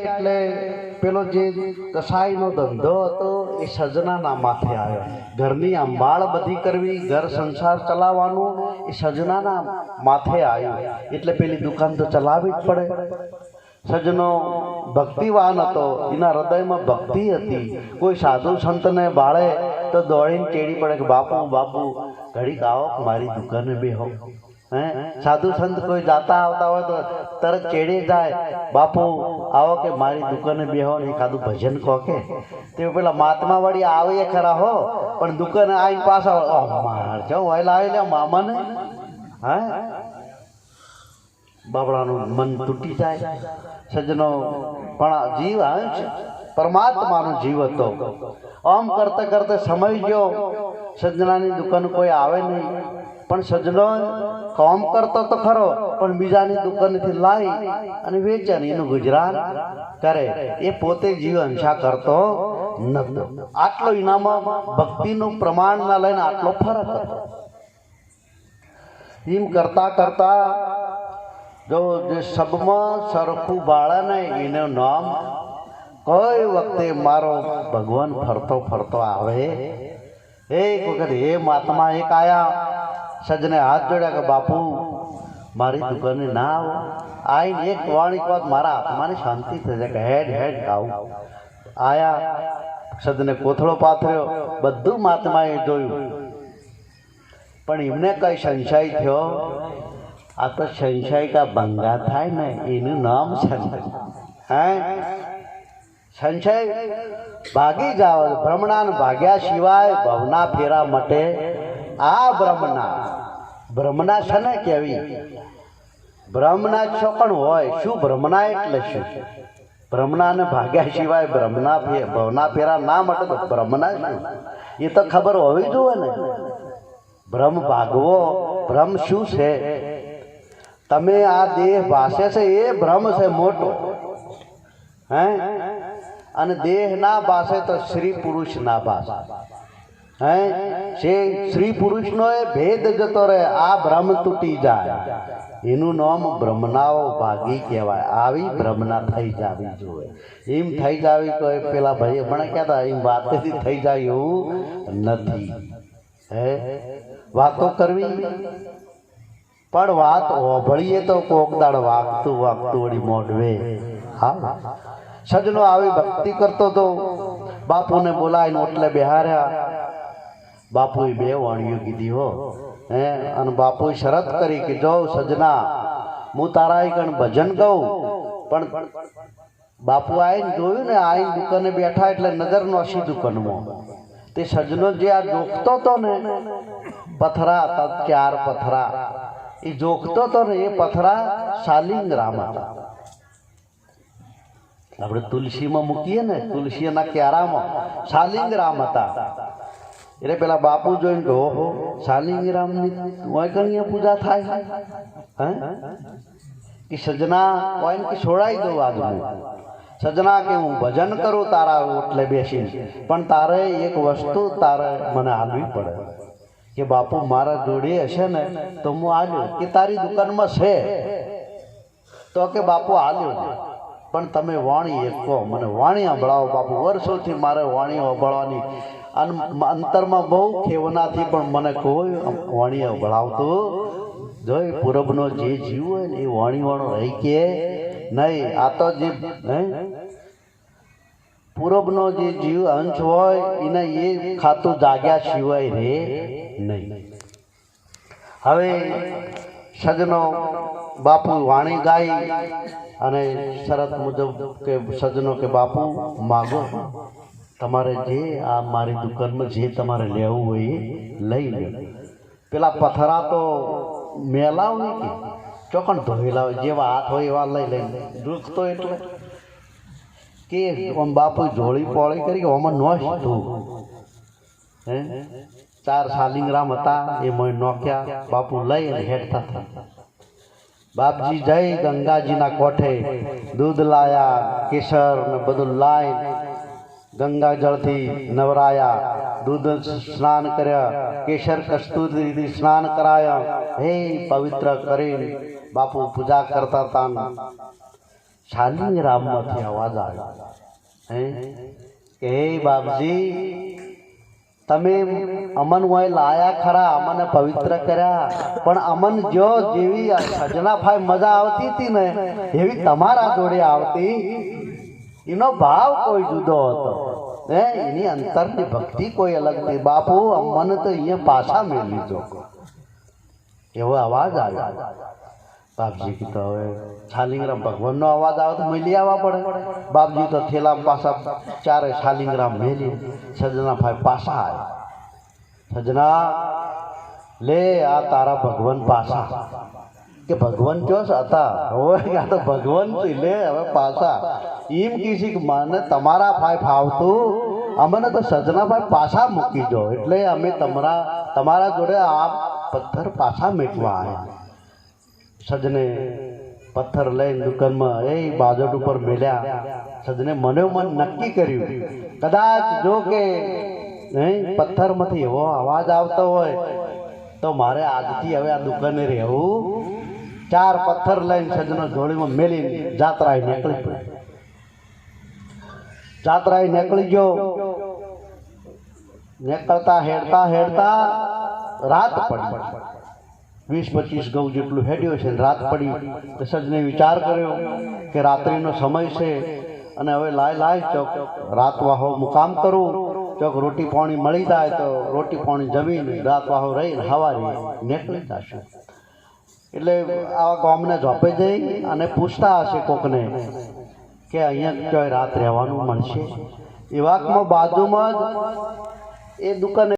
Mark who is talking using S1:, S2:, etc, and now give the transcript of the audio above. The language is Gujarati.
S1: એટલે પેલો જે કસાઈનો ધંધો હતો એ સજનાના માથે આવ્યો. ઘરની અંબાળ બધી કરવી, ઘર સંસાર ચલાવવાનું, એ સજનાના માથે આવ્યું. એટલે પેલી દુકાન તો ચલાવવી જ પડે. સજનો ભક્તિવાન હતો. એના હૃદયમાં ભક્તિ હતી. કોઈ સાધુ સંતને બાળે તો દોડીને ચેડી પડે કે, બાપુ બાપુ, ઘડીક આવો મારી દુકાને બેહો. હે? સાધુ સંત કોઈ જાતા આવતા હોય તો તરત ચેડી જાય, બાપુ, આવો કે મારી દુકાને બેહો ને ખાધું ભજન કહો કે. તે પેલા મહાત્મા વળી આવે ખરા હો, પણ દુકાને આવીને પાછા માર, જો વહેલા આવી લે મામાને. હે? બાબડાનું મન તૂટી જાય. સજનો પણ જીવ આવે છે. પરમાત્માનો જીવ હતો. આમ કરતે કરતે સમય ગયો. સજનાની દુકાન કોઈ આવે નહીં. પણ સજનો કામ કરતો તો ખરો, પણ બીજાની દુકાનેથી લાવી અને વેચાની એનું ગુજરાન કરે. એ પોતે જીવ હંસા કરતો નતો આટલો ઇનામાં ભક્તિનું પ્રમાણ ના લઈને આટલો ફરક હતો. એમ કરતા કરતા જો જે સબમાં સરખું બાળા ને એનું નામ કોઈ વખતે મારો ભગવાન ફરતો ફરતો આવે, એક વખત હે મહાત્મા એક આયા સજને હાથ જોડ્યા કે, બાપુ, મારી દુકાને ના આવો. આઈને એક વાણી વાત મારા આત્માની શાંતિ થઈ જાય. કે, હેડ હેડ, આવું. આયા સદને કોથળો પાથર્યો, બધું મહાત્માએ જોયું. પણ એમને કઈ સંશય થયો? આ તો સંશય કા ભંગા થાય ને, એનું નામ સંશય હે? સંશય ભાગી જાવ ભ્રમણાને ભાગ્યા સિવાય ભવના ફેરા મટે. આ ભ્રમણા ભ્રમણા છે ને કેવી ભ્રમણા ચોકણ હોય, શું ભ્રમણા એટલે શું? ભ્રમણાને ભાગ્યા સિવાય ભ્રમણા ભવના ફેરા ના મટે તો શું? એ તો ખબર હોવી જોઈએ ને. ભ્રમ ભાગવો ભ્રમ શું છે? તમે આ દેહ ભાસે છે, એ ભ્રમ છે મોટો. હે? અને દેહ ના ભાસે તો શ્રી પુરુષ ના ભાષે હે? છે પુરુષનો એ ભેદ જતો રહે આ ભ્રમ તૂટી જાય. એનું નામ ભ્રમનાઓ ભાગી કહેવાય. આવી ભ્રમના થઈ જાવી જોઈએ. એમ થઈ જાવી તો એ પેલા ભાઈ પણ કહેતા એમ વાતથી થઈ જાય એવું નથી. હે? વાતો કરવી? પણ વાત ઓભળીએ તો કોક દાડ વાગતું વાગતું વળી મોઢવે. હા? સજનો આવી ભક્તિ કરતો તો બાપુને બોલાવીને ઓટલે બેહાર્યા. બાપુએ બે વાણીઓ કીધી હો. હે? અને બાપુએ શરત કરી કે જો સજના, હું તારા કણ ભજન કહું પણ બાપુ આવીને જોયું ને આવીને દુકાને બેઠા એટલે નજર નોશી દુકાનમાં. તે સજનો જે આ જોખતો તો ને, પથરા હતા ચાર પથરા. એ જોખતો તો ને, એ પથરા શાલિંગ રામ હતા. આપણે તુલસીમાં મૂકીએ ને, તુલસીના ક્યારામાં શાલિંગ રામ હતા. એટલે પેલા બાપુ જોઈને કે ઓહો શાલિંગ રામની ઓય કણીએ પૂજા થાય? હે? કે સજના કોઈ કે છોડાઈ દઉં આજ સજના કે હું ભજન કરું તારા એટલે બેસીને? પણ તારે એક વસ્તુ તારે મને આલવી પડે. કે બાપુ, મારા જોડે હશે ને, તો હું આલ્યો. કે તારી દુકાનમાં છે? તો કે બાપુ, આલ્યો. છે પણ તમે વાણી એક કહો. મને વાણી સંભળાવો બાપુ. વર્ષોથી મારે વાણી સંભળવાની અંતરમાં બહુ ખેવનાથી પણ મને કોઈ વાણી સંભળાવતું જોઈ. પૂરબનો જે જીવ હોય ને એ વાણીવાળો રહી કે નહીં. આ તો જે પૂરબનો જે જીવ અંશ હોય, એને એ ખાતું જાગ્યા સિવાય રે નહીં. હવે સજનો બાપુ વાણી ગાઈ અને શરત મુજબ કે સજનો કે બાપુ માગો. તમારે જે આ મારી દુકાનમાં જે તમારે લેવું હોય એ લઈ લે. પેલા પથરા તો મેલાવ નહીં કે, ચોકણ ધોયેલા હોય જેવા હાથ હોય એવા લઈ લઈ દુઃખ તો એટલે. કે આમ બાપુ જોડી પોળી કરી કે આમાં નોશ તું. હે? ચાર શાલિંગરામ હતા એ મને નોખ્યા, બાપુ લઈ હેઠતા હતા બાપજી જય ગંગાજીના કોઠે, દૂધ લાયા, કેસર ને બધું લાઈ ગંગા જળથી નવરાયા, દૂધ સ્નાન કર્યા, કેસર કસ્તુરીથી સ્નાન કરાયા. હે પવિત્ર કરીને બાપુ પૂજા કરતા હતા શાલિની રામમાંથી અવાજ આવ્યો. હે? કે હે બાપજી તમે અમન હોય લાયા ખરા, અમને પવિત્ર કર્યા. પણ અમન જો જેવી સજના ભાઈ મજા આવતી હતી ને, એવી તમારા જોડે આવતી? એનો ભાવ કોઈ જુદો હતો. હે એની અંતરની ભક્તિ કોઈ અલગ નહીં બાપુ, અમને તો અહીંયા પાછા મેળવી જો એવો અવાજ આવ્યો. બાપજી કીધો હવે શાલિંગ્રામ ભગવાનનો અવાજ આવે તો મેલી આવવા પડે. બાપજી તો થેલા પાછા ચારે શાલિંગ્રામ મેલી. સજના ભાઈ પાછા આવે સજના, લે, આ તારા ભગવાન પાછા. કે ભગવાન ચોસ હતા હવે આ તો ભગવાન લે, હવે પાછા. એમ કીધી કે મને તમારા ભાઈ ફાવતું. અમને તો સજનાભાઈ પાછા મૂકી દો. એટલે અમે તમારા તમારા જોડે આ પથ્થર પાછા મેકવા આવ્યા સજને પથ્થર લઈને દુકાનમાં, એ બાજટ ઉપર મેલ્યા. સજને મને મન નક્કી કર્યું. કદાચ જો કે પથ્થરમાંથી એવો અવાજ આવતો હોય, તો મારે આજથી હવે આ દુકાને રહેવું. ચાર પથ્થર લઈને સજનો જોડીમાં મેલી જાત્રાએ નીકળી પડ્યો. જાત્રાએ નીકળી ગયો. નીકળતા હેડતા હેડતા રાત પડી. વીસ પચીસ ગૌ જેટલું હેડ્યો છે રાત પડી તો સજને વિચાર કર્યો કે રાત્રિનો સમય છે અને હવે લાય લાય ચોક, રાત વાહો મુકામ કરું, ચોક રોટી પાણી મળી જાય તો રોટી પાણી જમીને, રાત વાહો રહીને હવારી નીકળી જશે. એટલે આવા ગામને ઝોપે જઈ અને પૂછતા હશે કોકને કે અહીંયા ક્યાંય રાત રહેવાનું મળશે. એવાકમાં બાજુમાં જ એ દુકાને